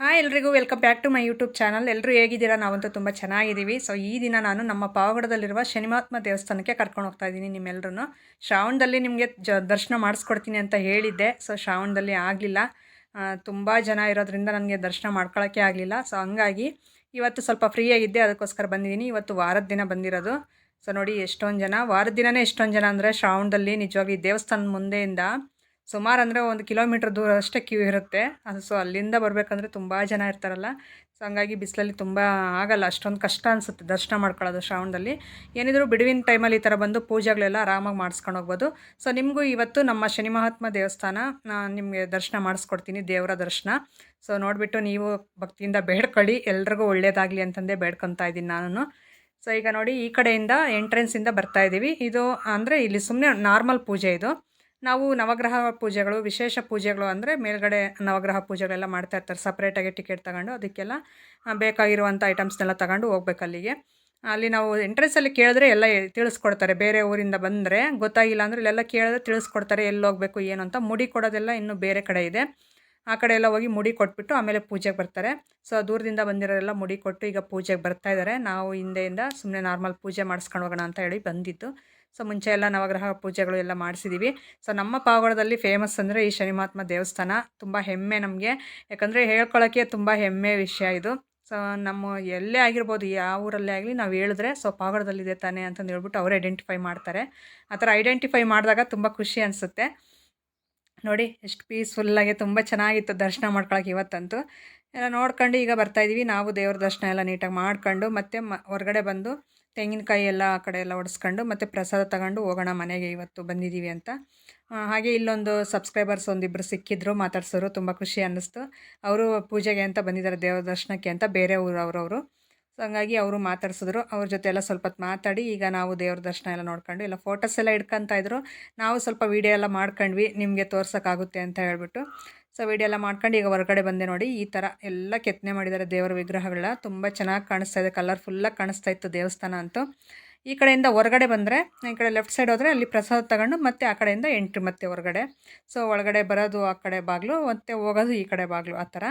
Hi ಎಲ್ರಿಗೂ welcome back to my YouTube channel ಎಲ್ಲರೂ ಹೇಗಿದ್ದೀರಾ? ನಾವಂತೂ ತುಂಬ ಚೆನ್ನಾಗಿದ್ದೀವಿ. ಸೊ ಈ ದಿನ ನಾನು ನಮ್ಮ ಪಾವಗಡದಲ್ಲಿರುವ ಶನಿಮಾತ್ಮ ದೇವಸ್ಥಾನಕ್ಕೆ ಕರ್ಕೊಂಡು ಹೋಗ್ತಾ ಇದ್ದೀನಿ ನಿಮ್ಮೆಲ್ಲರೂ ಶ್ರಾವಣದಲ್ಲಿ ನಿಮಗೆ ಜ, ದರ್ಶನ ಮಾಡಿಸ್ಕೊಡ್ತೀನಿ ಅಂತ ಹೇಳಿದ್ದೆ. ಸೊ ಶ್ರಾವಣದಲ್ಲಿ ಆಗಲಿಲ್ಲ. ತುಂಬ ಜನ ಇರೋದ್ರಿಂದ ನನಗೆ ದರ್ಶನ ಮಾಡ್ಕೊಳ್ಳೋಕ್ಕೆ ಆಗಲಿಲ್ಲ. ಸೊ ಹಂಗಾಗಿ ಇವತ್ತು ಸ್ವಲ್ಪ ಫ್ರೀ ಆಗಿದ್ದೆ. ಅದಕ್ಕೋಸ್ಕರ ಬಂದಿದ್ದೀನಿ. ಇವತ್ತು ವಾರದ ದಿನ ಬಂದಿರೋದು. ಸೊ ನೋಡಿ ಎಷ್ಟೊಂದು ಜನ. ವಾರದ ದಿನವೇ ಎಷ್ಟೊಂದು ಜನ ಅಂದರೆ ಶ್ರಾವಣದಲ್ಲಿ ನಿಜವಾಗಿ ದೇವಸ್ಥಾನದ ಮುಂದೆಯಿಂದ ಸುಮಾರು ಅಂದರೆ ಒಂದು ಕಿಲೋಮೀಟ್ರ್ ದೂರ ಅಷ್ಟೇ ಕ್ಯೂ ಇರುತ್ತೆ. ಅದು ಸೊ ಅಲ್ಲಿಂದ ಬರಬೇಕಂದ್ರೆ ತುಂಬ ಜನ ಇರ್ತಾರಲ್ಲ. ಸೊ ಹಂಗಾಗಿ ಬಿಸಿಲಲ್ಲಿ ತುಂಬ ಆಗಲ್ಲ. ಅಷ್ಟೊಂದು ಕಷ್ಟ ಅನಿಸುತ್ತೆ ದರ್ಶನ ಮಾಡ್ಕೊಳ್ಳೋದು ಶ್ರಾವಣದಲ್ಲಿ. ಏನಿದ್ರು ಬಿಡುವಿನ ಟೈಮಲ್ಲಿ ಈ ಥರ ಬಂದು ಪೂಜೆಗಳೆಲ್ಲ ಆರಾಮಾಗಿ ಮಾಡಿಸ್ಕೊಂಡು ಹೋಗ್ಬೋದು. ಸೊ ನಿಮಗೂ ಇವತ್ತು ನಮ್ಮ ಶನಿ ಮಹಾತ್ಮ ದೇವಸ್ಥಾನ ನಿಮಗೆ ದರ್ಶನ ಮಾಡಿಸ್ಕೊಡ್ತೀನಿ ದೇವರ ದರ್ಶನ. ಸೊ ನೋಡಿಬಿಟ್ಟು ನೀವು ಭಕ್ತಿಯಿಂದ ಬೇಡ್ಕೊಳ್ಳಿ. ಎಲ್ರಿಗೂ ಒಳ್ಳೇದಾಗಲಿ ಅಂತಂದೇ ಬೇಡ್ಕೊತಾ ಇದ್ದೀನಿ ನಾನು ಸೊ ಈಗ ನೋಡಿ ಈ ಕಡೆಯಿಂದ ಎಂಟ್ರೆನ್ಸಿಂದ ಬರ್ತಾ ಇದ್ದೀವಿ ಇದು ಅಂದರೆ ಇಲ್ಲಿ ಸುಮ್ಮನೆ ನಾರ್ಮಲ್ ಪೂಜೆ ಇದು. ನಾವು ನವಗ್ರಹ ಪೂಜೆಗಳು, ವಿಶೇಷ ಪೂಜೆಗಳು ಅಂದರೆ ಮೇಲ್ಗಡೆ ನವಗ್ರಹ ಪೂಜೆಗಳೆಲ್ಲ ಮಾಡ್ತಾ ಇರ್ತಾರೆ. ಸಪ್ರೇಟಾಗಿ ಟಿಕೆಟ್ ತಗೊಂಡು ಅದಕ್ಕೆಲ್ಲ ಬೇಕಾಗಿರುವಂಥ ಐಟಮ್ಸ್ನೆಲ್ಲ ತಗೊಂಡು ಹೋಗ್ಬೇಕು ಅಲ್ಲಿಗೆ. ಅಲ್ಲಿ ನಾವು ಎಂಟ್ರೆನ್ಸಲ್ಲಿ ಕೇಳಿದ್ರೆ ಎಲ್ಲ ತಿಳಿಸ್ಕೊಡ್ತಾರೆ. ಬೇರೆ ಊರಿಂದ ಬಂದರೆ ಗೊತ್ತಾಗಿಲ್ಲ ಅಂದರೆ ಇಲ್ಲೆಲ್ಲ ಕೇಳಿದ್ರೆ ತಿಳಿಸ್ಕೊಡ್ತಾರೆ ಎಲ್ಲಿ ಹೋಗಬೇಕು, ಏನು ಅಂತ. ಮುಡಿ ಕೊಡೋದೆಲ್ಲ ಇನ್ನೂ ಬೇರೆ ಕಡೆ ಇದೆ. ಆ ಕಡೆ ಎಲ್ಲ ಹೋಗಿ ಮುಡಿ ಕೊಟ್ಬಿಟ್ಟು ಆಮೇಲೆ ಪೂಜೆಗೆ ಬರ್ತಾರೆ. ಸೊ ದೂರದಿಂದ ಬಂದಿರೋರೆಲ್ಲ ಮುಡಿ ಕೊಟ್ಟು ಈಗ ಪೂಜೆಗೆ ಬರ್ತಾ ಇದ್ದಾರೆ. ನಾವು ಹಿಂದೆಯಿಂದ ಸುಮ್ಮನೆ ನಾರ್ಮಲ್ ಪೂಜೆ ಮಾಡಿಸ್ಕೊಂಡು ಹೋಗೋಣ ಅಂತ ಹೇಳಿ ಬಂದಿದ್ದು. ಸೊ ಮುಂಚೆ ಎಲ್ಲ ನವಗ್ರಹ ಪೂಜೆಗಳು ಎಲ್ಲ ಮಾಡಿಸಿದ್ದೀವಿ ಸೊ ನಮ್ಮ ಪಾವಗಡದಲ್ಲಿ ಫೇಮಸ್ ಅಂದರೆ ಈ ಶನಿ ಮಹಾತ್ಮ ದೇವಸ್ಥಾನ. ತುಂಬ ಹೆಮ್ಮೆ ನಮಗೆ. ಯಾಕಂದರೆ ಹೇಳ್ಕೊಳ್ಳೋಕ್ಕೆ ತುಂಬ ಹೆಮ್ಮೆ ವಿಷಯ ಇದು. ಸೊ ನಮ್ಮ ಎಲ್ಲೇ ಆಗಿರ್ಬೋದು, ಯಾವ ಊರಲ್ಲೇ ಆಗಲಿ ನಾವು ಹೇಳಿದ್ರೆ, ಸೊ ಪಾವಗಡದಲ್ಲಿದೆ ತಾನೆ ಅಂತಂದು ಹೇಳ್ಬಿಟ್ಟು ಅವರು ಐಡೆಂಟಿಫೈ ಮಾಡ್ತಾರೆ. ಆ ಥರ ಐಡೆಂಟಿಫೈ ಮಾಡಿದಾಗ ತುಂಬ ಖುಷಿ ಅನಿಸುತ್ತೆ. ನೋಡಿ, ಎಷ್ಟು ಪೀಸ್ಫುಲ್ಲಾಗಿ ತುಂಬ ಚೆನ್ನಾಗಿತ್ತು ದರ್ಶನ ಮಾಡ್ಕೊಳಕ್ಕೆ ಇವತ್ತಂತೂ. ಎಲ್ಲ ನೋಡ್ಕೊಂಡು ಈಗ ಬರ್ತಾಯಿದ್ದೀವಿ ನಾವು ದೇವ್ರ ದರ್ಶನ ಎಲ್ಲ ನೀಟಾಗಿ ಮಾಡ್ಕೊಂಡು ಮತ್ತೆ ಮ, ಹೊರಗಡೆ ಬಂದು ತೆಂಗಿನಕಾಯಿ ಎಲ್ಲ ಆ ಕಡೆ ಎಲ್ಲ ಒಡಿಸ್ಕೊಂಡು ಮತ್ತು ಪ್ರಸಾದ ತಗೊಂಡು ಹೋಗೋಣ ಮನೆಗೆ ಇವತ್ತು ಬಂದಿದ್ದೀವಿ ಅಂತ. ಹಾಗೆ ಇಲ್ಲೊಂದು ಸಬ್ಸ್ಕ್ರೈಬರ್ಸ್ ಒಂದಿಬ್ಬರು ಸಿಕ್ಕಿದ್ರು, ಮಾತಾಡ್ಸೋರು ತುಂಬ ಖುಷಿ ಅನ್ನಿಸ್ತು. ಅವರು ಪೂಜೆಗೆ ಅಂತ ಬಂದಿದ್ದಾರೆ ದೇವ್ರ ದರ್ಶನಕ್ಕೆ ಅಂತ ಬೇರೆ ಊರು ಅವರವರು. ಸೊ ಹಂಗಾಗಿ ಅವರು ಮಾತಾಡ್ಸಿದ್ರು. ಅವ್ರ ಜೊತೆ ಎಲ್ಲ ಸ್ವಲ್ಪ ಹೊತ್ತು ಮಾತಾಡಿ, ಈಗ ನಾವು ದೇವ್ರ ದರ್ಶನ ಎಲ್ಲ ನೋಡ್ಕೊಂಡು ಎಲ್ಲ ಫೋಟೋಸ್ ಎಲ್ಲ ಇದ್ರು. ನಾವು ಸ್ವಲ್ಪ ವೀಡಿಯೋ ಎಲ್ಲ ಮಾಡ್ಕೊಂಡ್ವಿ, ನಿಮಗೆ ತೋರ್ಸೋಕ್ಕಾಗುತ್ತೆ ಅಂತ ಹೇಳ್ಬಿಟ್ಟು. ಸೊ ವೀಡಿಯೋ ಎಲ್ಲ ಮಾಡ್ಕೊಂಡು ಈಗ ಹೊರಗಡೆ ಬಂದೆ ನೋಡಿ, ಈ ಥರ ಎಲ್ಲ ಕೆತ್ತನೆ ಮಾಡಿದ್ದಾರೆ ದೇವರ ವಿಗ್ರಹಗಳ ತುಂಬ ಚೆನ್ನಾಗಿ ಕಾಣಿಸ್ತಾ ಇದೆ ಕಲರ್ಫುಲ್ಲಾಗಿ ಕಾಣಿಸ್ತಾ ಇತ್ತು ದೇವಸ್ಥಾನ ಅಂತೂ. ಈ ಕಡೆಯಿಂದ ಹೊರಗಡೆ ಬಂದರೆ, ಈ ಕಡೆ ಲೆಫ್ಟ್ ಸೈಡ್ ಹೋದರೆ ಅಲ್ಲಿ ಪ್ರಸಾದ ತಗೊಂಡು ಮತ್ತೆ ಆ ಕಡೆಯಿಂದ ಎಂಟ್ರಿ ಮತ್ತೆ ಹೊರಗಡೆ. ಸೊ ಒಳಗಡೆ ಬರೋದು ಆ ಕಡೆ ಬಾಗಿಲು, ಮತ್ತು ಹೋಗೋದು ಈ ಕಡೆ ಬಾಗಿಲು, ಆ ಥರ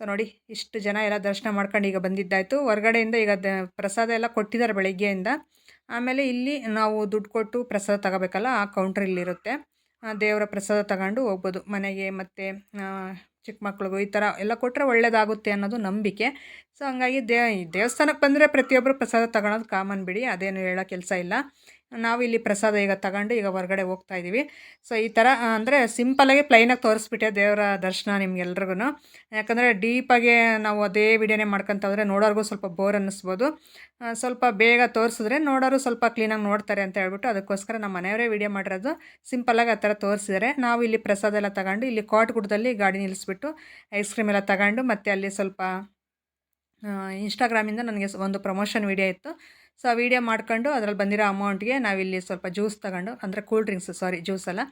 ಸೊ ನೋಡಿ, ಇಷ್ಟು ಜನ ಎಲ್ಲ ದರ್ಶನ ಮಾಡ್ಕೊಂಡು ಈಗ ಬಂದಿದ್ದಾಯಿತು. ಹೊರಗಡೆಯಿಂದ ಈಗ ಪ್ರಸಾದ ಎಲ್ಲ ಕೊಟ್ಟಿದ್ದಾರೆ ಬೆಳಗ್ಗೆಯಿಂದ. ಆಮೇಲೆ ಇಲ್ಲಿ ನಾವು ದುಡ್ಡು ಕೊಟ್ಟು ಪ್ರಸಾದ ತಗೋಬೇಕಲ್ಲ, ಆ ಕೌಂಟ್ರ್ ಇಲ್ಲಿರುತ್ತೆ. ದೇವರ ಪ್ರಸಾದ ತಗೊಂಡು ಹೋಗ್ಬೋದು. ಮನೆಗೆ ಮತ್ತು ಚಿಕ್ಕ ಮಕ್ಳಿಗೂ ಈ ಥರ ಎಲ್ಲ ಕೊಟ್ಟರೆ ಒಳ್ಳೇದಾಗುತ್ತೆ ಅನ್ನೋದು ನಂಬಿಕೆ. ಸೊ, ಹಂಗಾಗಿ ದೇವಸ್ಥಾನಕ್ಕೆ ಬಂದರೆ ಪ್ರತಿಯೊಬ್ಬರು ಪ್ರಸಾದ ತಗೊಳೋದು ಕಾಮನ್ ಬಿಡಿ, ಅದೇನು ಹೇಳೋ ಕೆಲಸ ಇಲ್ಲ. ನಾವು ಇಲ್ಲಿ ಪ್ರಸಾದ ಈಗ ತಗೊಂಡು ಈಗ ಹೊರಗಡೆ ಹೋಗ್ತಾ ಇದ್ದೀವಿ. ಸೊ ಈ ಥರ ಅಂದರೆ ಸಿಂಪಲಾಗಿ ಪ್ಲೈನಾಗಿ ತೋರಿಸ್ಬಿಟ್ಟೆ ದೇವರ ದರ್ಶನ ನಿಮ್ಗೆಲ್ರಿಗೂ ಯಾಕಂದರೆ ಡೀಪಾಗಿ ನಾವು ಅದೇ ವಿಡಿಯೋನೇ ಮಾಡ್ಕೊತ ಹೋದರೆ ನೋಡೋರ್ಗೂ ಸ್ವಲ್ಪ ಬೋರ್ ಅನ್ನಿಸ್ಬೋದು. ಸ್ವಲ್ಪ ಬೇಗ ತೋರಿಸಿದ್ರೆ ನೋಡೋರು ಸ್ವಲ್ಪ ಕ್ಲೀನಾಗಿ ನೋಡ್ತಾರೆ ಅಂತ ಹೇಳ್ಬಿಟ್ಟು ಅದಕ್ಕೋಸ್ಕರ ನಮ್ಮ ಮನೆಯವರೇ ವಿಡಿಯೋ ಮಾಡಿರೋದು ಸಿಂಪಲಾಗಿ ಆ ಥರ ತೋರಿಸಿದ್ದಾರೆ. ನಾವು ಇಲ್ಲಿ ಪ್ರಸಾದ ಎಲ್ಲ ತಗೊಂಡು ಇಲ್ಲಿ ಕಾಟ್ ಗುಡ್ಡದಲ್ಲಿ ಗಾಡಿ ನಿಲ್ಲಿಸ್ಬಿಟ್ಟು ಐಸ್ ಕ್ರೀಮ್ ಎಲ್ಲ ತಗೊಂಡು ಮತ್ತು ಅಲ್ಲಿ ಸ್ವಲ್ಪ ಇನ್ಸ್ಟಾಗ್ರಾಮಿಂದ ನನಗೆ ಒಂದು ಪ್ರಮೋಷನ್ ವಿಡಿಯೋ ಇತ್ತು. ಸೊ ಆ ವಿಡಿಯೋ ಮಾಡ್ಕೊಂಡು ಅದರಲ್ಲಿ ಬಂದಿರೋ ಅಮೌಂಟ್ಗೆ ನಾವಿಲ್ಲಿ ಸ್ವಲ್ಪ ಜ್ಯೂಸ್ ತಗೊಂಡು, ಅಂದರೆ ಕೂಲ್ ಡ್ರಿಂಕ್ಸ್ ಸಾರಿ ಜ್ಯೂಸ್ ಅಲ್ಲ.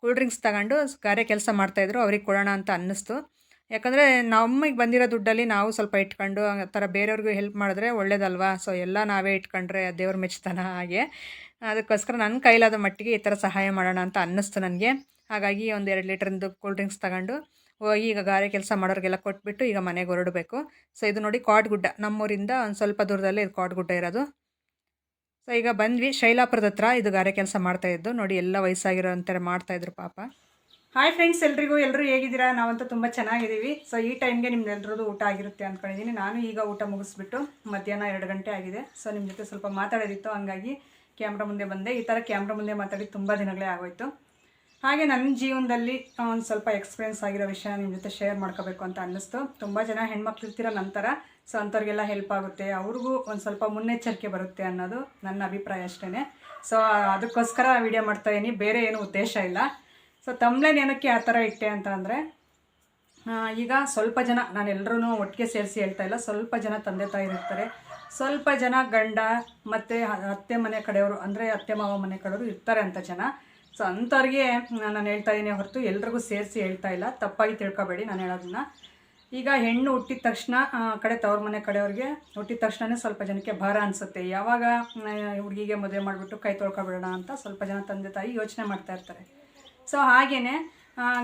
ಕೂಲ್ ಡ್ರಿಂಕ್ಸ್ ತಗೊಂಡು ಕಾರ್ಯ ಕೆಲಸ ಮಾಡ್ತಾಯಿದ್ರು ಅವ್ರಿಗೆ ಕೊಡೋಣ ಅಂತ ಅನ್ನಿಸ್ತು. ಯಾಕಂದರೆ ನಮಗೆ ಬಂದಿರೋ ದುಡ್ಡಲ್ಲಿ ನಾವು ಸ್ವಲ್ಪ ಇಟ್ಕೊಂಡು ಆ ಥರ ಬೇರೆಯವ್ರಿಗೂ ಹೆಲ್ಪ್ ಮಾಡಿದ್ರೆ ಒಳ್ಳೇದಲ್ವಾ? ಸೊ ಎಲ್ಲ ನಾವೇ ಇಟ್ಕೊಂಡ್ರೆ ದೇವ್ರ ಮೆಚ್ತಾನ ಹಾಗೆ. ಅದಕ್ಕೋಸ್ಕರ ನನ್ನ ಕೈಲಾದ ಮಟ್ಟಿಗೆ ಈ ಥರ ಸಹಾಯ ಮಾಡೋಣ ಅಂತ ಅನ್ನಿಸ್ತು ನನಗೆ. ಹಾಗಾಗಿ ಒಂದು ಎರಡು ಲೀಟ್ರಿಂದು ಕೂಲ್ ಡ್ರಿಂಕ್ಸ್ ತಗೊಂಡು ಹೋಗಿ ಈಗ ಗಾರೆ ಕೆಲಸ ಮಾಡೋರಿಗೆಲ್ಲ ಕೊಟ್ಬಿಟ್ಟು ಈಗ ಮನೆಗೆ ಹೊರಡಬೇಕು. ಸೊ ಇದು ನೋಡಿ ಕಾಡ್ಗುಡ್ಡ. ನಮ್ಮೂರಿಂದ ಒಂದು ಸ್ವಲ್ಪ ದೂರದಲ್ಲೇ ಇದು ಕಾಡ್ಗುಡ್ಡ ಇರೋದು. ಸೊ ಈಗ ಬಂದ್ವಿ. ಶೈಲಾಪುರದ ಹತ್ರ ಇದು ಗಾರೆ ಕೆಲಸ ಮಾಡ್ತಾ ಇದ್ದು. ನೋಡಿ, ಎಲ್ಲ ವಯಸ್ಸಾಗಿರೋ ಮಾಡ್ತಾ ಮಾಡ್ತಾಯಿದ್ರು ಪಾಪ. ಹಾಯ್ ಫ್ರೆಂಡ್ಸ್ ಎಲ್ರಿಗೂ ಎಲ್ಲರೂ ಹೇಗಿದ್ದೀರಾ? ನಾವಂತೂ ತುಂಬ ಚೆನ್ನಾಗಿದ್ದೀವಿ. ಸೊ ಈ ಟೈಮ್ಗೆ ನಿಮ್ದು ಎಲ್ರದ್ದು ಊಟ ಆಗಿರುತ್ತೆ ಅಂದ್ಕೊಂಡಿದ್ದೀನಿ ನಾನು ಈಗ ಊಟ ಮುಗಿಸ್ಬಿಟ್ಟು ಮಧ್ಯಾಹ್ನ ಎರಡು ಗಂಟೆ ಆಗಿದೆ. ಸೊ ನಿಮ್ಮ ಜೊತೆ ಸ್ವಲ್ಪ ಮಾತಾಡೋದಿತ್ತು. ಹಂಗಾಗಿ ಕ್ಯಾಮ್ರಾ ಮುಂದೆ ಬಂದೆ. ಈ ಥರ ಕ್ಯಾಮ್ರಾ ಮುಂದೆ ಮಾತಾಡಿ ತುಂಬ ದಿನಗಳೇ ಆಗೋಯ್ತು. ಹಾಗೆ ನನ್ನ ಜೀವನದಲ್ಲಿ ಒಂದು ಸ್ವಲ್ಪ ಎಕ್ಸ್ಪೀರಿಯನ್ಸ್ ಆಗಿರೋ ವಿಷಯ ನಿಮ್ಮ ಜೊತೆ ಶೇರ್ ಮಾಡ್ಕೋಬೇಕು ಅಂತ ಅನ್ನಿಸ್ತು. ತುಂಬ ಜನ ಹೆಣ್ಮಕ್ಳು ನಂತರ. ಸೊ ಅಂಥವ್ರಿಗೆಲ್ಲ ಹೆಲ್ಪ್ ಆಗುತ್ತೆ. ಅವ್ರಿಗೂ ಒಂದು ಸ್ವಲ್ಪ ಮುನ್ನೆಚ್ಚರಿಕೆ ಬರುತ್ತೆ ಅನ್ನೋದು ನನ್ನ ಅಭಿಪ್ರಾಯ ಅಷ್ಟೇ ಸೊ ಅದಕ್ಕೋಸ್ಕರ ವಿಡಿಯೋ ಮಾಡ್ತಾ ಇದ್ದೀನಿ ಬೇರೆ ಏನು ಉದ್ದೇಶ ಇಲ್ಲ. ಸೊ ತಮ್ಲೇನ್ ಏನಕ್ಕೆ ಆ ಥರ ಇಟ್ಟೆ ಅಂತ ಅಂದರೆ ಈಗ ಸ್ವಲ್ಪ ಜನ, ನಾನು ಎಲ್ಲರೂ ಒಟ್ಟಿಗೆ ಸೇರಿಸಿ ಹೇಳ್ತಾ ಇಲ್ಲ. ಸ್ವಲ್ಪ ಜನ ತಂದೆ ತಾಯಿ ಇರ್ತಾರೆ. ಸ್ವಲ್ಪ ಜನ ಗಂಡ ಮತ್ತು ಅತ್ತೆ ಮನೆ ಕಡೆಯವರು, ಅಂದರೆ ಅತ್ತೆ ಮಾವ ಮನೆ ಕಡೆಯವರು ಇರ್ತಾರೆ ಅಂತ ಜನ. ಸೊ ಅಂಥವ್ರಿಗೆ ನಾನು ಹೇಳ್ತಾ ಇದ್ದೀನಿ ಹೊರತು ಎಲ್ರಿಗೂ ಸೇರಿಸಿ ಹೇಳ್ತಾ ಇಲ್ಲ. ತಪ್ಪಾಗಿ ತಿಳ್ಕೊಬೇಡಿ ನಾನು ಹೇಳೋದನ್ನ. ಈಗ ಹೆಣ್ಣು ಹುಟ್ಟಿದ ತಕ್ಷಣ ಕಡೆ ತವ್ರ ಮನೆ ಕಡೆಯವ್ರಿಗೆ ಹುಟ್ಟಿದ ತಕ್ಷಣವೇ ಸ್ವಲ್ಪ ಜನಕ್ಕೆ ಭಾರ ಅನಿಸುತ್ತೆ. ಯಾವಾಗ ಹುಡುಗಿಗೆ ಮದುವೆ ಮಾಡಿಬಿಟ್ಟು ಕೈ ತೊಳ್ಕೊಬಿಡೋಣ ಅಂತ ಸ್ವಲ್ಪ ಜನ ತಂದೆ ತಾಯಿ ಯೋಚನೆ ಮಾಡ್ತಾ ಇರ್ತಾರೆ. ಸೊ ಹಾಗೇ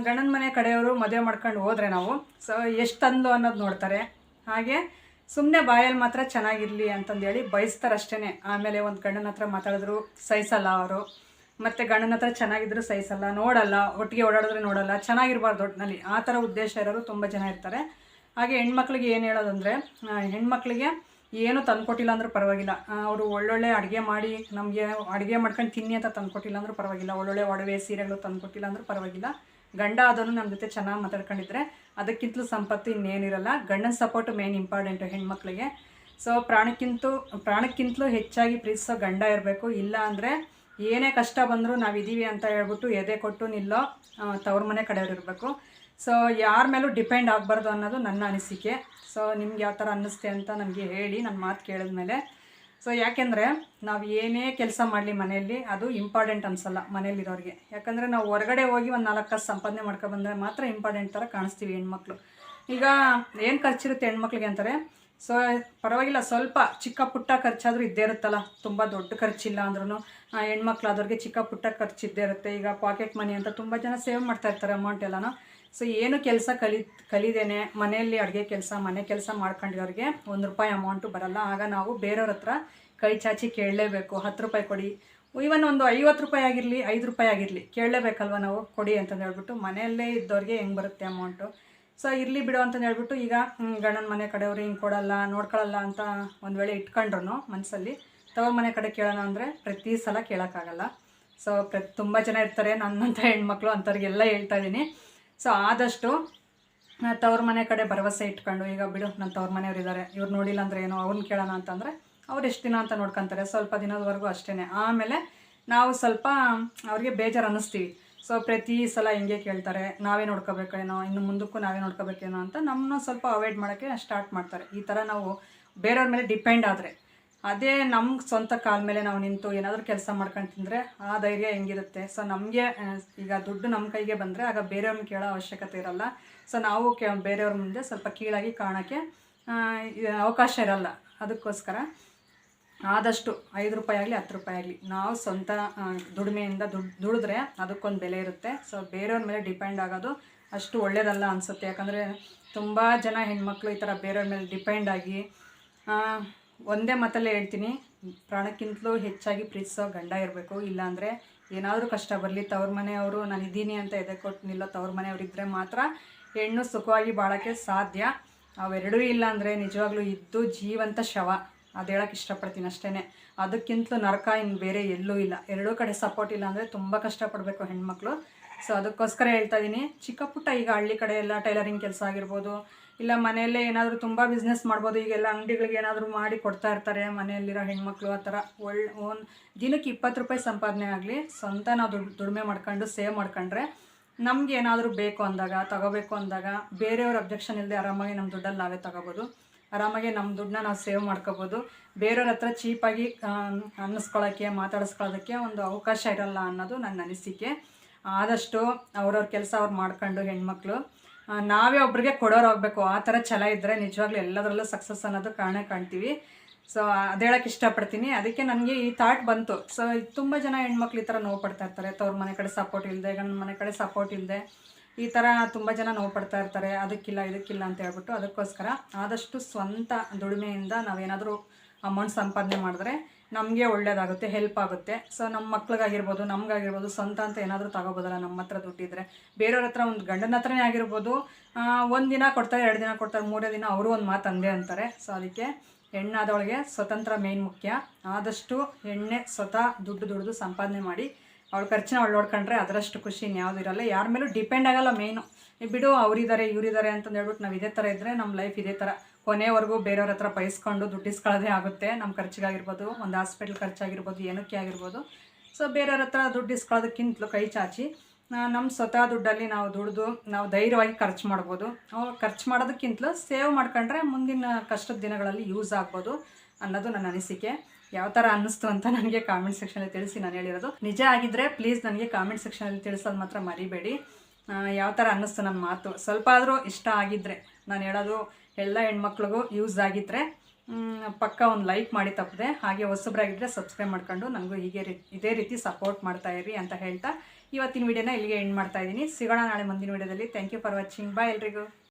ಗಂಡನ ಮನೆ ಕಡೆಯವರು ಮದುವೆ ಮಾಡ್ಕೊಂಡು ಹೋದರೆ ನಾವು, ಸೊ, ಎಷ್ಟು ತಂದು ಅನ್ನೋದು ನೋಡ್ತಾರೆ. ಹಾಗೆ ಸುಮ್ಮನೆ ಬಾಯಲ್ಲಿ ಮಾತ್ರ ಚೆನ್ನಾಗಿರಲಿ ಅಂತಂದೇಳಿ ಬಯಸ್ತಾರಷ್ಟೇ ಆಮೇಲೆ ಒಂದು ಗಂಡನ ಹತ್ರ ಮಾತಾಡಿದ್ರು, ಸಹಿಸಲ್ಲ ಅವರು. ಮತ್ತು ಗಂಡನ ಹತ್ರ ಚೆನ್ನಾಗಿದ್ರೆ ಸಹಿಸಲ್ಲ, ನೋಡಲ್ಲ, ಒಟ್ಟಿಗೆ ಓಡಾಡಿದ್ರೆ ನೋಡಲ್ಲ, ಚೆನ್ನಾಗಿರ್ಬಾರ್ದು ಒಟ್ಟಿನಲ್ಲಿ ಆ ಥರ ಉದ್ದೇಶ ಇರೋರು ತುಂಬ ಜನ ಇರ್ತಾರೆ. ಹಾಗೆ ಹೆಣ್ಮಕ್ಳಿಗೆ ಏನು ಹೇಳೋದಂದರೆ ಹೆಣ್ಮಕ್ಳಿಗೆ ಏನು ತಂದುಕೊಟ್ಟಿಲ್ಲ ಅಂದರೂ ಪರವಾಗಿಲ್ಲ. ಅವರು ಒಳ್ಳೊಳ್ಳೆ ಅಡುಗೆ ಮಾಡಿ ನಮಗೆ ಅಡುಗೆ ಮಾಡ್ಕೊಂಡು ತಿನ್ನಿ ಅಂತ ತಂದ್ಕೊಟ್ಟಿಲ್ಲ ಅಂದರೂ ಪರವಾಗಿಲ್ಲ. ಒಳ್ಳೊಳ್ಳೆ ಒಡವೆ ಸೀರೆಗಳು ತಂದ್ಕೊಟ್ಟಿಲ್ಲ ಅಂದರೂ ಪರವಾಗಿಲ್ಲ. ಗಂಡ ಆದನು ನಮ್ಮ ಜೊತೆ ಚೆನ್ನಾಗಿ ಮಾತಾಡ್ಕೊಂಡಿದ್ರೆ ಅದಕ್ಕಿಂತಲೂ ಸಂಪತ್ತು ಇನ್ನೇನಿರಲ್ಲ. ಗಂಡನ ಸಪೋರ್ಟ್ ಮೇನ್ ಇಂಪಾರ್ಟೆಂಟು ಹೆಣ್ಮಕ್ಳಿಗೆ. ಸೊ ಪ್ರಾಣಕ್ಕಿಂತೂ, ಪ್ರಾಣಕ್ಕಿಂತಲೂ ಹೆಚ್ಚಾಗಿ ಪ್ರೀತಿಸೋ ಗಂಡ ಇರಬೇಕು. ಇಲ್ಲ ಅಂದರೆ ಏನೇ ಕಷ್ಟ ಬಂದರೂ ನಾವಿದ್ದೀವಿ ಅಂತ ಹೇಳ್ಬಿಟ್ಟು ಎದೆ ಕೊಟ್ಟು ನಿಲ್ಲೋ ತವ್ರ ಮನೆ ಕಡೆಯವ್ರು ಇರಬೇಕು. ಸೊ ಯಾರ ಮೇಲೂ ಡಿಪೆಂಡ್ ಆಗಬಾರ್ದು ಅನ್ನೋದು ನನ್ನ ಅನಿಸಿಕೆ. ಸೊ ನಿಮ್ಗೆ ಯಾವ ಥರ ಅನ್ನಿಸ್ತೆ ಅಂತ ನನಗೆ ಹೇಳಿ ನನ್ನ ಮಾತು ಕೇಳಿದ ಮೇಲೆ ಸೊ ಯಾಕೆಂದರೆ ನಾವು ಏನೇ ಕೆಲಸ ಮಾಡಲಿ ಮನೆಯಲ್ಲಿ, ಅದು ಇಂಪಾರ್ಟೆಂಟ್ ಅನಿಸಲ್ಲ ಮನೆಯಲ್ಲಿರೋರಿಗೆ. ಯಾಕಂದರೆ ನಾವು ಹೊರಗಡೆ ಹೋಗಿ ಒಂದು ನಾಲ್ಕು ಕಾಸು ಸಂಪಾದನೆ ಮಾಡ್ಕೊಬಂದರೆ ಮಾತ್ರ ಇಂಪಾರ್ಟೆಂಟ್ ಥರ ಕಾಣಿಸ್ತೀವಿ ಹೆಣ್ಮಕ್ಳು. ಈಗ ಏನು ಖರ್ಚಿರುತ್ತೆ ಹೆಣ್ಮಕ್ಳಿಗೆ ಅಂತಾರೆ? ಸೊ ಪರವಾಗಿಲ್ಲ, ಸ್ವಲ್ಪ ಚಿಕ್ಕ ಪುಟ್ಟ ಖರ್ಚಾದರೂ ಇದ್ದೇ ಇರುತ್ತಲ್ಲ, ತುಂಬ ದೊಡ್ಡ ಖರ್ಚಿಲ್ಲ ಅಂದ್ರೂ ಹೆಣ್ಮಕ್ಳಾದವ್ರಿಗೆ ಚಿಕ್ಕ ಪುಟ್ಟ ಖರ್ಚು ಇದ್ದೇ ಇರುತ್ತೆ. ಈಗ ಪಾಕೆಟ್ ಮನಿ ಅಂತ ತುಂಬ ಜನ ಸೇವ್ ಮಾಡ್ತಾ ಇರ್ತಾರೆ ಅಮೌಂಟ್ ಎಲ್ಲನೂ. ಸೊ ಏನು ಕೆಲಸ ಕಲಿ, ಕಲಿದೇನೆ, ಮನೆಯಲ್ಲಿ ಅಡುಗೆ ಕೆಲಸ, ಮನೆ ಕೆಲಸ ಮಾಡ್ಕೊಂಡಿರೋರಿಗೆ ಒಂದು ರೂಪಾಯಿ ಅಮೌಂಟು ಬರಲ್ಲ. ಆಗ ನಾವು ಬೇರೆಯವ್ರ ಹತ್ರ ಕೈ ಚಾಚಿ ಕೇಳಲೇಬೇಕು, ಹತ್ತು ರೂಪಾಯಿ ಕೊಡಿ. ಇವನ್ ಒಂದು ಐವತ್ತು ರೂಪಾಯಿ ಆಗಿರಲಿ, ಐದು ರೂಪಾಯಿ ಆಗಿರಲಿ, ಕೇಳಲೇಬೇಕಲ್ವ ನಾವು? ಕೊಡಿ ಅಂತಂದು ಹೇಳ್ಬಿಟ್ಟು ಮನೆಯಲ್ಲೇ ಇದ್ದವ್ರಿಗೆ ಹೆಂಗೆ ಬರುತ್ತೆ ಅಮೌಂಟು ಸೊ ಇರಲಿ ಬಿಡು ಅಂತ ಹೇಳ್ಬಿಟ್ಟು ಈಗ ಗಂಡನ ಮನೆ ಕಡೆಯವ್ರು ಹಿಂಗೆ ಕೊಡಲ್ಲ ನೋಡ್ಕೊಳ್ಳಲ್ಲ ಅಂತ ಒಂದು ವೇಳೆ ಇಟ್ಕೊಂಡ್ರು ಮನಸ್ಸಲ್ಲಿ ತವ್ರ ಮನೆ ಕಡೆ ಕೇಳೋಣ ಅಂದರೆ ಪ್ರತಿ ಸಲ ಕೇಳೋಕ್ಕಾಗಲ್ಲ. ಸೊ ಪ್ರ ತುಂಬ ಜನ ಇರ್ತಾರೆ ನನ್ನಂಥ ಹೆಣ್ಮಕ್ಳು ಅಂಥವ್ರಿಗೆಲ್ಲ ಹೇಳ್ತಾ ಇದ್ದೀನಿ ಸೊ ಆದಷ್ಟು ತವ್ರ ಮನೆ ಕಡೆ ಭರವಸೆ ಇಟ್ಕೊಂಡು, ಈಗ ಬಿಡು ನನ್ನ ತವ್ರ ಮನೆಯವ್ರು ಇದ್ದಾರೆ ಇವ್ರು ನೋಡಿಲ್ಲ ಅಂದರೆ ಏನೋ ಅವ್ರನ್ನ ಕೇಳೋಣ ಅಂತಂದರೆ ಅವ್ರು ಎಷ್ಟು ದಿನ ಅಂತ ನೋಡ್ಕೊತಾರೆ, ಸ್ವಲ್ಪ ದಿನದವರೆಗೂ ಅಷ್ಟೇ ಆಮೇಲೆ ನಾವು ಸ್ವಲ್ಪ ಅವ್ರಿಗೆ ಬೇಜಾರು ಅನ್ನಿಸ್ತೀವಿ. ಸೊ ಪ್ರತಿ ಸಲ ಹಿಂಗೆ ಕೇಳ್ತಾರೆ, ನಾವೇ ನೋಡ್ಕೋಬೇಕೇನೋ, ಇನ್ನು ಮುಂದಕ್ಕೂ ನಾವೇ ನೋಡ್ಕೋಬೇಕೇನೋ ಅಂತ ನಮ್ಮನ್ನ ಸ್ವಲ್ಪ ಅವಾಯ್ಡ್ ಮಾಡೋಕ್ಕೆ ಸ್ಟಾರ್ಟ್ ಮಾಡ್ತಾರೆ. ಈ ಥರ ನಾವು ಬೇರೆಯವ್ರ ಮೇಲೆ ಡಿಪೆಂಡ್ ಆದರೆ, ಅದೇ ನಮ್ಮ ಸ್ವಂತ ಕಾಲ ಮೇಲೆ ನಾವು ನಿಂತು ಏನಾದರೂ ಕೆಲಸ ಮಾಡ್ಕೊಂಡು ತಿಂದರೆ ಆ ಧೈರ್ಯ ಹೆಂಗಿರುತ್ತೆ? ಸೊ ನಮಗೆ ಈಗ ದುಡ್ಡು ನಮ್ಮ ಕೈಗೆ ಬಂದರೆ ಆಗ ಬೇರೆಯವ್ರನ್ನ ಕೇಳೋ ಅವಶ್ಯಕತೆ ಇರಲ್ಲ. ಸೊ ನಾವು ಕೆ, ಬೇರೆಯವ್ರ ಮುಂದೆ ಸ್ವಲ್ಪ ಕೀಳಾಗಿ ಕಾಣೋಕ್ಕೆ ಅವಕಾಶ ಇರಲ್ಲ. ಅದಕ್ಕೋಸ್ಕರ ಆದಷ್ಟು ಐದು ರೂಪಾಯಿ ಆಗಲಿ, ಹತ್ತು ರೂಪಾಯಿ ಆಗಲಿ. ನಾವು ಸ್ವಂತ ದುಡಿಮೆಯಿಂದ ದುಡ್, ದುಡಿದ್ರೆ ಅದಕ್ಕೊಂದು ಬೆಲೆ ಇರುತ್ತೆ. ಸೊ ಬೇರೆಯವ್ರ ಮೇಲೆ ಡಿಪೆಂಡ್ ಆಗೋದು ಅಷ್ಟು ಒಳ್ಳೇದಲ್ಲ ಅನಿಸುತ್ತೆ. ಯಾಕಂದರೆ ತುಂಬ ಜನ ಹೆಣ್ಮಕ್ಳು ಈ ಥರ ಬೇರೆಯವ್ರ ಮೇಲೆ ಡಿಪೆಂಡ್ ಆಗಿ ಒಂದೇ ಮಾತಲ್ಲೇ ಹೇಳ್ತೀನಿ. ಪ್ರಾಣಕ್ಕಿಂತಲೂ ಹೆಚ್ಚಾಗಿ ಪ್ರೀತಿಸೋ ಗಂಡ ಇರಬೇಕು. ಇಲ್ಲಾಂದರೆ ಏನಾದರೂ ಕಷ್ಟ ಬರಲಿ, ತವ್ರ ಮನೆಯವರು ನಾನು ಇದ್ದೀನಿ ಅಂತ ಎದೆ ಕೊಟ್ಟು ನಿಲ್ಲೋ ತವ್ರ ಇದ್ದರೆ ಮಾತ್ರ ಹೆಣ್ಣು ಸುಖವಾಗಿ ಬಾಳೋಕ್ಕೆ ಸಾಧ್ಯ. ಅವೆರಡೂ ಇಲ್ಲ ಅಂದರೆ ನಿಜವಾಗ್ಲೂ ಇದ್ದು ಜೀವಂತ ಶವ. ಅದು ಹೇಳಕ್ಕೆ ಇಷ್ಟಪಡ್ತೀನಿ ಅಷ್ಟೇ ಅದಕ್ಕಿಂತಲೂ ನರಕ ಇನ್ನು ಬೇರೆ ಎಲ್ಲೂ ಇಲ್ಲ. ಎರಡೂ ಕಡೆ ಸಪೋರ್ಟ್ ಇಲ್ಲ ಅಂದರೆ ತುಂಬ ಕಷ್ಟಪಡಬೇಕು ಹೆಣ್ಮಕ್ಳು. ಸೊ ಅದಕ್ಕೋಸ್ಕರ ಹೇಳ್ತಾ ಇದ್ದೀನಿ ಚಿಕ್ಕ ಪುಟ್ಟ ಈಗ ಹಳ್ಳಿ ಕಡೆ ಎಲ್ಲ ಟೈಲರಿಂಗ್ ಕೆಲಸ ಆಗಿರ್ಬೋದು, ಇಲ್ಲ ಮನೆಯಲ್ಲೇ ಏನಾದರೂ ತುಂಬ ಬಿಸ್ನೆಸ್ ಮಾಡ್ಬೋದು, ಈಗೆಲ್ಲ ಅಂಗಡಿಗಳಿಗೆ ಏನಾದರೂ ಮಾಡಿ ಕೊಡ್ತಾ ಇರ್ತಾರೆ ಮನೆಯಲ್ಲಿರೋ ಹೆಣ್ಮಕ್ಳು ಆ ಥರ. ಒಳ್ಳೆ ಓನ್ ದಿನಕ್ಕೆ ಇಪ್ಪತ್ತು ರೂಪಾಯಿ ಸಂಪಾದನೆ ಆಗಲಿ, ಸ್ವಂತ ನಾವು ದುಡ್, ದುಡಿಮೆ ಮಾಡ್ಕೊಂಡು ಸೇವ್ ಮಾಡ್ಕೊಂಡ್ರೆ ನಮ್ಗೆ ಏನಾದರೂ ಬೇಕು ಅಂದಾಗ, ತಗೋಬೇಕು ಅಂದಾಗ, ಬೇರೆಯವ್ರ ಅಬ್ಜೆಕ್ಷನ್ ಇಲ್ಲದೆ ಆರಾಮಾಗಿ ನಮ್ಮ ದುಡ್ಡಲ್ಲಿ ನಾವೇ ತಗೋಬೋದು. ಆರಾಮಾಗಿ ನಮ್ಮ ದುಡ್ಡನ್ನ ನಾವು ಸೇವ್ ಮಾಡ್ಕೋಬೋದು. ಬೇರೆಯವ್ರ ಹತ್ರ ಚೀಪಾಗಿ ಅನ್ನಿಸ್ಕೊಳ್ಳೋಕ್ಕೆ ಮಾತಾಡಿಸ್ಕೊಳ್ಳೋದಕ್ಕೆ ಒಂದು ಅವಕಾಶ ಇರಲ್ಲ ಅನ್ನೋದು ನನ್ನ ಅನಿಸಿಕೆ. ಆದಷ್ಟು ಅವ್ರವ್ರ ಕೆಲಸ ಅವ್ರು ಮಾಡ್ಕೊಂಡು ಹೆಣ್ಮಕ್ಳು. ನಾವೇ ಒಬ್ರಿಗೆ ಕೊಡೋರು ಆಗಬೇಕು. ಆ ಥರ ಛಲ ಇದ್ದರೆ ನಿಜವಾಗ್ಲೂ ಎಲ್ಲದರಲ್ಲೂ ಸಕ್ಸಸ್ ಅನ್ನೋದು ಕಾರಣ ಕಾಣ್ತೀವಿ. ಸೊ ಅದು ಹೇಳೋಕ್ಕೆ ಇಷ್ಟಪಡ್ತೀನಿ. ಅದಕ್ಕೆ ನನಗೆ ಈ ಥಾಟ್ ಬಂತು. ಸೊ ತುಂಬ ಜನ ಹೆಣ್ಮಕ್ಳು ಈ ಥರ ನೋವು ಪಡ್ತಾ ಇರ್ತಾರೆ. ತವ್ರ ಮನೆ ಕಡೆ ಸಪೋರ್ಟ್ ಇಲ್ಲದೆ ಗಂಡನ ಮನೆ ಕಡೆ ಸಪೋರ್ಟ್ ಇಲ್ಲದೆ ಈ ಥರ ತುಂಬ ಜನ ನೋವು ಪಡ್ತಾ ಇರ್ತಾರೆ, ಅದಕ್ಕಿಲ್ಲ, ಇದಕ್ಕಿಲ್ಲ ಅಂತ ಹೇಳ್ಬಿಟ್ಟು ಅದಕ್ಕೋಸ್ಕರ ಆದಷ್ಟು ಸ್ವಂತ ದುಡಿಮೆಯಿಂದ ನಾವೇನಾದರೂ ಅಮೌಂಟ್ ಸಂಪಾದನೆ ಮಾಡಿದ್ರೆ ನಮಗೆ ಒಳ್ಳೇದಾಗುತ್ತೆ ಹೆಲ್ಪ್ ಆಗುತ್ತೆ. ಸೊ ನಮ್ಮ ಮಕ್ಳಿಗಾಗಿರ್ಬೋದು, ನಮಗಾಗಿರ್ಬೋದು, ಸ್ವಂತ ಅಂತ ಏನಾದರೂ ತಗೋಬೋದಲ್ಲ ನಮ್ಮ ಹತ್ರ ದುಡ್ಡಿದ್ರೆ. ಬೇರೆಯವ್ರ ಹತ್ರ ಒಂದು ಗಂಡನ ಹತ್ರನೇ ಆಗಿರ್ಬೋದು ಒಂದು ದಿನ ಕೊಡ್ತಾರೆ, ಎರಡು ದಿನ ಕೊಡ್ತಾರೆ, ಮೂರೇ ದಿನ ಅವರು ಒಂದು ಮಾತು ಅಂದೇ ಅಂತಾರೆ. ಸೊ ಅದಕ್ಕೆ ಹೆಣ್ಣಾದವಳಿಗೆ ಸ್ವತಂತ್ರ ಮೇನ್ ಮುಖ್ಯ. ಆದಷ್ಟು ಹೆಣ್ಣೆ ಸ್ವತಃ ದುಡ್ಡು ದುಡಿದು ಸಂಪಾದನೆ ಮಾಡಿ ಅವಳ ಖರ್ಚನ್ನ ಅವಳು ನೋಡ್ಕೊಂಡ್ರೆ ಅದರಷ್ಟು ಖುಷಿ ಇನ್ಯಾವುದು ಇರಲ್ಲ. ಯಾರ ಮೇಲೂ ಡಿಪೆಂಡ್ ಆಗಲ್ಲ ಮೇಯ್ನು ಬಿಡು ಅವರಿದ್ದಾರೆ ಇವರಿದ್ದಾರೆ ಅಂತಂದು ಹೇಳ್ಬಿಟ್ಟು ನಾವು ಇದೇ ಥರ ಇದ್ದರೆ ನಮ್ಮ ಲೈಫ್ ಇದೇ ಥರ ಕೊನೆವರೆಗೂ ಬೇರೆಯವ್ರ ಹತ್ರ ಬಯಸ್ಕೊಂಡು ದುಡ್ಡಿಸ್ಕೊಳ್ಳೋದೇ ಆಗುತ್ತೆ. ನಮ್ಮ ಖರ್ಚಿಗಾಗಿರ್ಬೋದು, ಒಂದು ಹಾಸ್ಪಿಟ್ಲ್ ಖರ್ಚಾಗಿರ್ಬೋದು, ಏನಕ್ಕೆ ಆಗಿರ್ಬೋದು. ಸೊ ಬೇರೆಯವ್ರ ಹತ್ರ ದುಡ್ಡು ಇಸ್ಕೊಳ್ಳೋದಕ್ಕಿಂತಲೂ ಕೈ ಚಾಚಿ. ನಮ್ಮ ಸ್ವತಃ ದುಡ್ಡಲ್ಲಿ ನಾವು ದುಡಿದು ನಾವು ಧೈರ್ಯವಾಗಿ ಖರ್ಚು ಮಾಡ್ಬೋದು. ಖರ್ಚು ಮಾಡೋದಕ್ಕಿಂತಲೂ ಸೇವ್ ಮಾಡ್ಕೊಂಡ್ರೆ ಮುಂದಿನ ಕಷ್ಟದ ದಿನಗಳಲ್ಲಿ ಯೂಸ್ ಆಗ್ಬೋದು ಅನ್ನೋದು ನನ್ನ ಅನಿಸಿಕೆ. ಯಾವ ಥರ ಅನ್ನಿಸ್ತು ಅಂತ ನನಗೆ ಕಾಮೆಂಟ್ ಸೆಕ್ಷನಲ್ಲಿ ತಿಳಿಸಿ. ನಾನು ಹೇಳಿರೋದು ನಿಜ ಆಗಿದ್ದರೆ ಪ್ಲೀಸ್ ನನಗೆ ಕಾಮೆಂಟ್ ಸೆಕ್ಷನಲ್ಲಿ ತಿಳಿಸೋದು ಮಾತ್ರ ಮರಿಬೇಡಿ. ಯಾವ ಥರ ಅನ್ನಿಸ್ತು ನನ್ನ ಮಾತು? ಸ್ವಲ್ಪ ಆದರೂ ಇಷ್ಟ ಆಗಿದ್ರೆ, ನಾನು ಹೇಳೋದು ಎಲ್ಲ ಹೆಣ್ಮಕ್ಳಿಗೂ ಯೂಸ್ ಆಗಿದ್ರೆ ಪಕ್ಕ ಒಂದು ಲೈಕ್ ಮಾಡಿ ತಪ್ಪದೆ, ಹಾಗೆ ಹೊಸಬ್ರಾಗಿದ್ದರೆ ಸಬ್ಸ್ಕ್ರೈಬ್ ಮಾಡ್ಕೊಂಡು ನನಗೂ ಹೀಗೆ ರೀ, ಇದೇ ರೀತಿ ಸಪೋರ್ಟ್ ಮಾಡ್ತಾ ಇರಿ ಅಂತ ಹೇಳ್ತಾ ಇವತ್ತಿನ ವಿಡಿಯೋನ ಇಲ್ಲಿಗೆ ಎಂಡ್ ಮಾಡ್ತಾ ಇದ್ದೀನಿ. ಸಿಗೋಣ ನಾಳೆ ಮುಂದಿನ ವಿಡಿಯೋದಲ್ಲಿ thank you for watching bye ಎಲ್ರಿಗೂ.